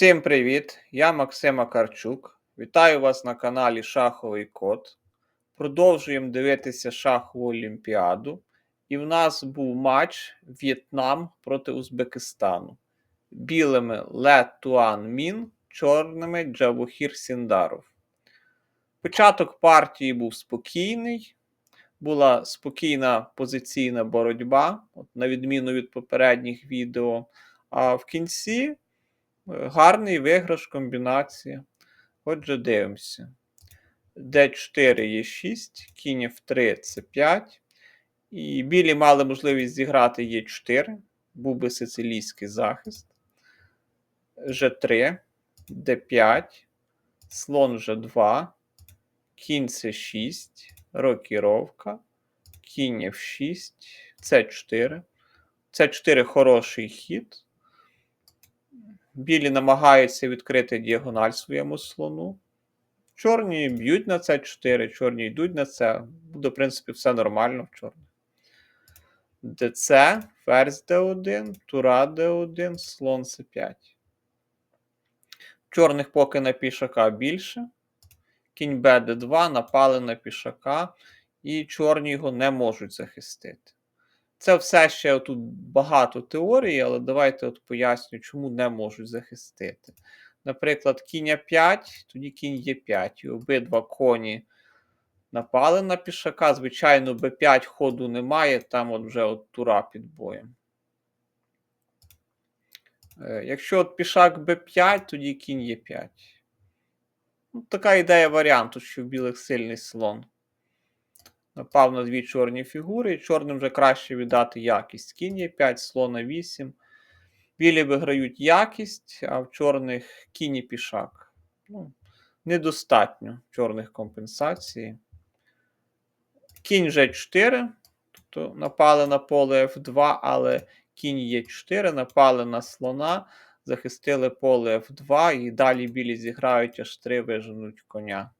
Всім привіт! Я Максим Акарчук. Вітаю вас на каналі Шаховий Код. Продовжуємо дивитися шахову Олімпіаду. І в нас був матч В'єтнам проти Узбекистану. Білими Ле Туан Мін, чорними Джавухір Сіндаров. Початок партії був спокійний. Була спокійна позиційна боротьба, от, на відміну від попередніх відео. А в кінці гарний виграш комбінація. Отже, дивимося. D4 є 6, кінь F3 це 5. І білі мали можливість зіграти Е4. Був би сицилійський захист. G3, D5, слон G2, кінь С6, рокіровка, кінь F6, С4. С4 хороший хід. Білі намагаються відкрити діагональ своєму слону. Чорні б'ють на це 4, чорні йдуть на це. Буде, в принципі, все нормально в чорних. ДЦ, ферзь Д1, Тура Д1, слон С5. Чорних поки на пішака більше. Кінь Б Д2, напали на пішака, і чорні його не можуть захистити. Це все ще тут багато теорій, але давайте от поясню, чому не можуть захистити. Наприклад, кінь 5, тоді кінь є 5. І обидва коні напали на пішака. Звичайно, Б5 ходу немає, там от вже от тура під боєм. Е, якщо от пішак Б5, тоді кінь є 5. Ну, Така ідея варіанту, що в білих сильний слон. Напав на дві чорні фігури, чорним вже краще віддати якість. Кінь є 5, слона 8. Білі виграють якість, а в чорних кінь і пішак. Ну, Недостатньо чорних компенсацій. Кінь G4. Тобто напали на поле F2, але кінь Е4, напали на слона, захистили поле F2, і далі білі зіграють H3, виженуть коня.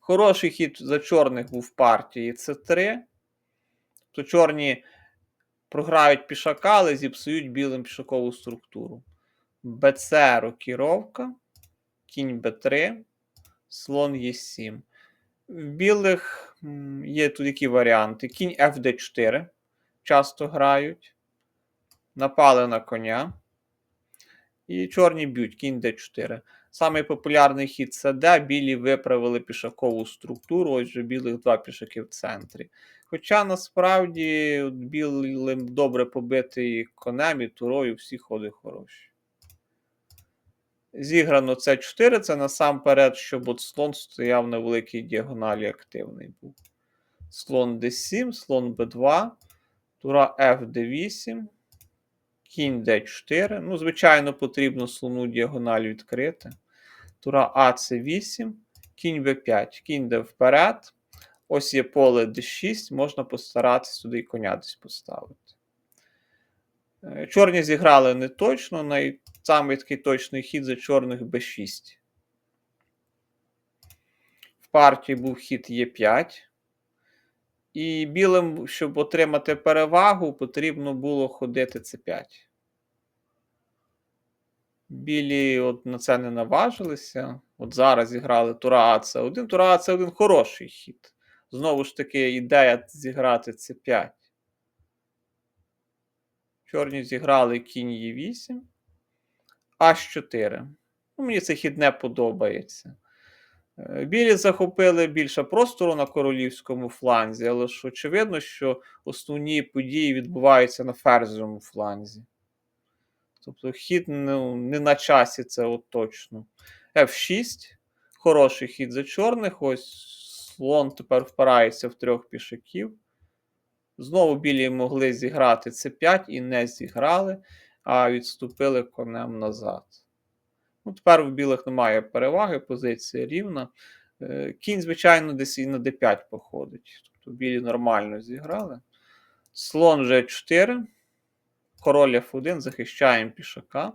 Хороший хід за чорних був в партії С3. То чорні програють пішака, але зіпсують білим пішакову структуру. БЦ рокіровка, кінь Б3, слон Е7. В білих є тут які варіанти. Кінь FD4 часто грають. Напали на коня. І чорні б'ють, кінь Д4. Самий популярний хід це Д. Білі виправили пішакову структуру, ось же білих два пішаки в центрі. Хоча насправді білим добре побитий конем і турою всі ходи хороші. Зіграно це 4 це насамперед, щоб от слон стояв на великій діагоналі активний був. Слон d7, слон b2, тура f d8, кінь d4. Ну, звичайно, потрібно слону діагональ відкрити. Тура А це 8, кінь b5, кінь йде вперед. Ось є поле d6, можна постаратися сюди і коня десь поставити. Е, чорні зіграли не точно, найсамий такий точний хід за чорних b6. В партії був хід Е5. І білим, щоб отримати перевагу, потрібно було ходити С5. Білі от на це не наважилися. От зараз зіграли Тура С1. Тура С1 хороший хід. Знову ж таки, ідея зіграти С5. Чорні зіграли кінь Е8. H4. Ну, Мені цей хід не подобається. Е, білі захопили більше простору на королівському фланзі, але ж очевидно, що основні події відбуваються на ферзовому фланзі. Тобто хід ну, не на часі, це от точно. F6. Хороший хід за чорних. Ось слон тепер впирається в трьох пішаків. Знову білі могли зіграти С5 і не зіграли, а відступили конем назад. Ну, Тепер у білих немає переваги, позиція рівна. Е, кінь, звичайно, десь і на d5 походить. Тобто білі нормально зіграли. Слон G4. Король F1, захищаємо пішака.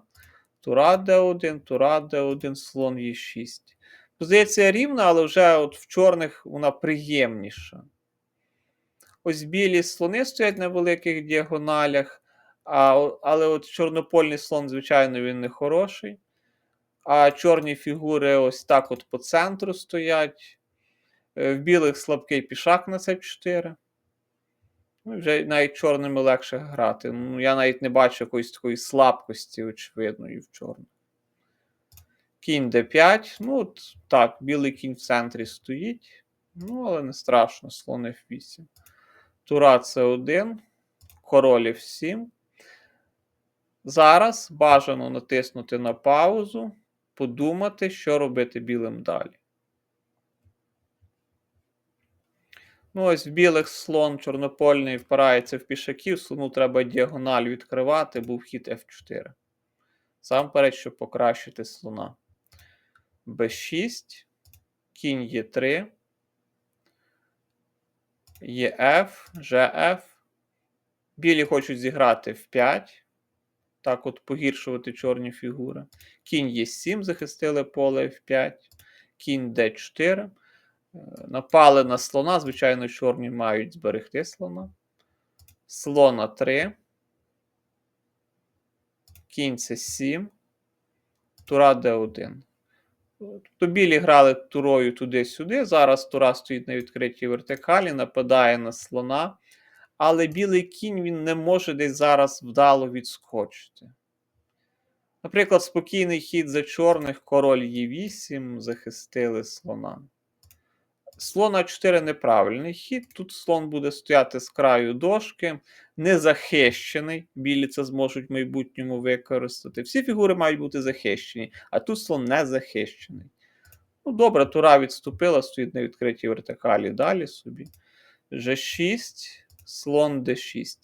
Тура D1, Тура D1, слон Е6. Позиція рівна, але вже от в чорних вона приємніша. Ось білі слони стоять на великих діагоналях, А, але от чорнопольний слон, звичайно, він не хороший. А чорні фігури ось так от по центру стоять. Е, В білих слабкий пішак на С4. Ну, вже навіть чорними легше грати. Ну, я навіть не бачу якоїсь такої слабкості, очевидної в чорних. Кінь d5. Ну, от так, білий кінь в центрі стоїть. Ну, але не страшно, слон F8. Тура C1, король F7. Зараз бажано натиснути на паузу, подумати, що робити білим далі. Ну, ось білих слон чорнопольний впирається в пішаків, слону треба діагональ відкривати, був хід F4. Сам перед, щоб покращити слона. b6, кінь Е3, ЕФ, ЖФ. Білі хочуть зіграти в 5. Так, от погіршувати чорні фігури. Кінь Е7, захистили поле F5, кінь Д4. Напали на слона. Звичайно, чорні мають зберегти слона. Слона 3. Кінь С7. Тура Д1. Тобто білі грали турою туди-сюди. Зараз тура стоїть на відкритій вертикалі, нападає на слона. Але білий кінь він не може десь зараз вдало відскочити. Наприклад, спокійний хід за чорних, король Е8, захистили слона. Слон А4 неправильний хід. Тут слон буде стояти з краю дошки, незахищений. Білі це зможуть в майбутньому використати. Всі фігури мають бути захищені, а тут слон не захищений. Ну, добре, тура відступила, стоїть на відкритій вертикалі. Далі собі. G6, слон D6.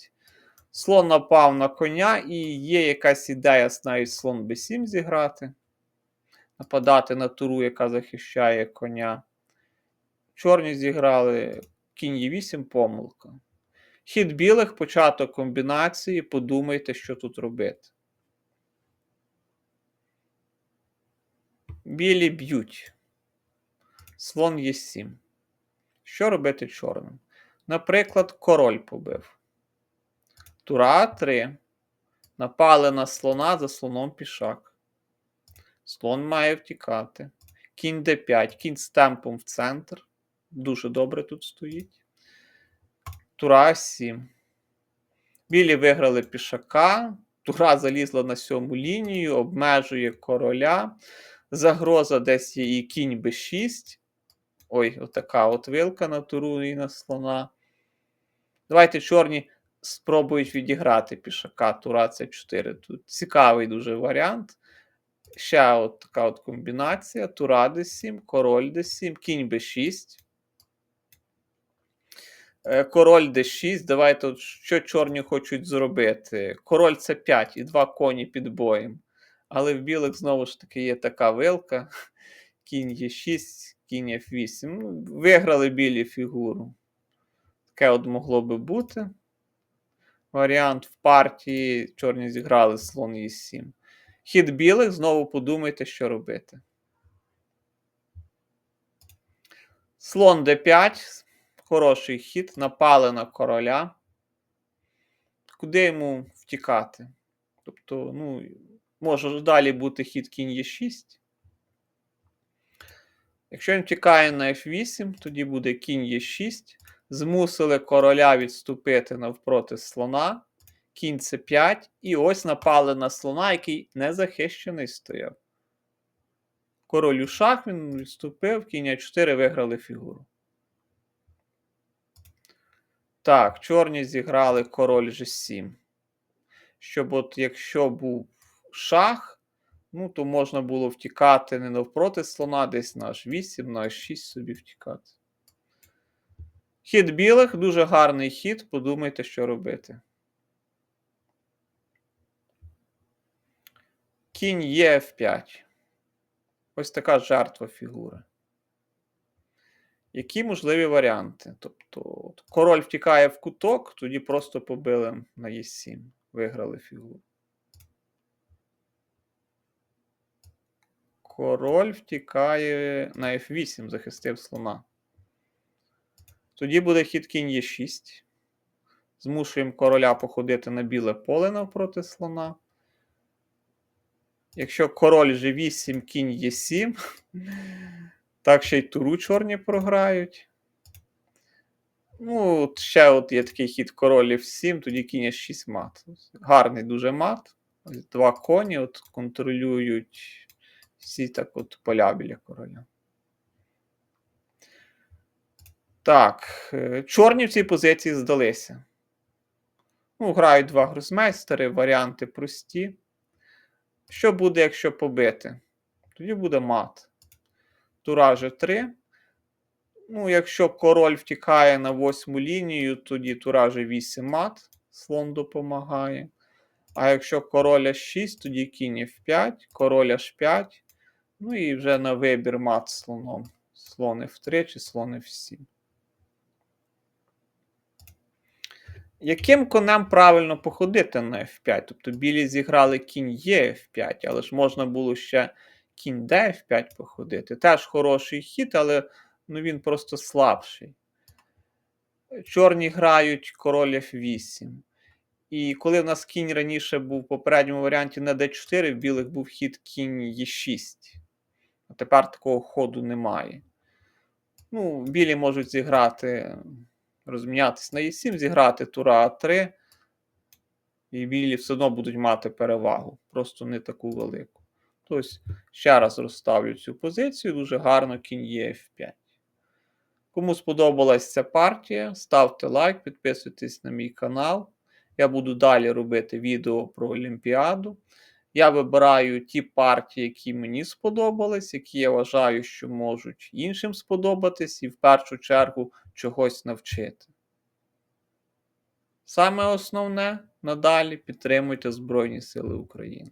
Слон напав на коня, і є якась ідея навіть слон b7 зіграти. Нападати на туру, яка захищає коня. Чорні зіграли кінь Е8 помилка. Хід білих, початок комбінації. Подумайте, що тут робити. Білі б'ють. Слон Е7. Що робити чорним? Наприклад, король побив. Тура 3. Напали на слона за слоном пішак. Слон має втікати. Кінь d5, кінь з темпом в центр. Дуже добре тут стоїть. Тура 7. Білі виграли пішака. Тура залізла на сьому лінію, обмежує короля. Загроза десь є і кінь b6. Ой, отака от вилка на туру і на слона. Давайте чорні спробують відіграти пішака Тура c 4 Тут цікавий дуже варіант. Ще от така от комбінація. Тура d7, король d7, кінь b6. Е, Король d6. Давайте, що чорні хочуть зробити. Король c5 і два коні під боєм. Але в білих знову ж таки є така вилка. Кінь Е6, кінь F8. Ну, Виграли білі фігуру. Таке от могло би бути. Варіант в партії чорні зіграли слон Е7. Хід білих, знову подумайте, що робити. Слон d5. Хороший хід. Напали на короля. Куди йому втікати? Тобто, ну, може далі бути хід кінь Е6. Якщо він втікає на F8, тоді буде кінь Е6. Змусили короля відступити навпроти слона. Кінь С5. І ось напали на слона, який незахищений стояв. Король у шах він відступив, кінь А4 виграли фігуру. Так, чорні зіграли король G7. Щоб, от якщо був шах, ну, то можна було втікати не навпроти слона, десь на H8, на H6 собі втікати. Хід білих дуже гарний хід. Подумайте, що робити. Кінь є F5. Ось така жертва фігури. Які можливі варіанти? Тобто, от, король втікає в куток, тоді просто побили на Е7. Виграли фігуру. Король втікає на F8, захистив слона. Тоді буде хід кінь Е6. Змушуємо короля походити на біле поле навпроти слона. Якщо король G8, кінь Е7, так ще й туру чорні програють. Ну, от ще от є такий хід король F7, тоді кінь H6 мат. Гарний дуже мат. Два коні от контролюють всі так от поля біля короля. Так, е, чорні в цій позиції здалися. Ну, грають два гросмейстери, варіанти прості. Що буде, якщо побити? Тоді буде мат. Тура G3. Ну, якщо король втікає на восьму лінію, тоді тура G8 мат. Слон допомагає. А якщо король H6, тоді кінь F5, король H5. Ну і вже на вибір мат слоном. Слон F3 чи слон F7. Яким конем правильно походити на F5? Тобто білі зіграли кінь Е F5, але ж можна було ще кінь D F5 походити. Теж хороший хід, але ну, він просто слабший. Чорні грають король F8. І коли в нас кінь раніше був в попередньому варіанті на D4, в білих був хід кінь Е6. А тепер такого ходу немає. Ну, білі можуть зіграти, розмінятися на Е7, зіграти тура А3. І білі все одно будуть мати перевагу, просто не таку велику. Тобто, ще раз розставлю цю позицію, дуже гарно кінь є F5. Кому сподобалась ця партія, ставте лайк, підписуйтесь на мій канал. Я буду далі робити відео про Олімпіаду. Я вибираю ті партії, які мені сподобались, які я вважаю, що можуть іншим сподобатись, і в першу чергу чогось навчити. Саме основне надалі підтримуйте Збройні Сили України.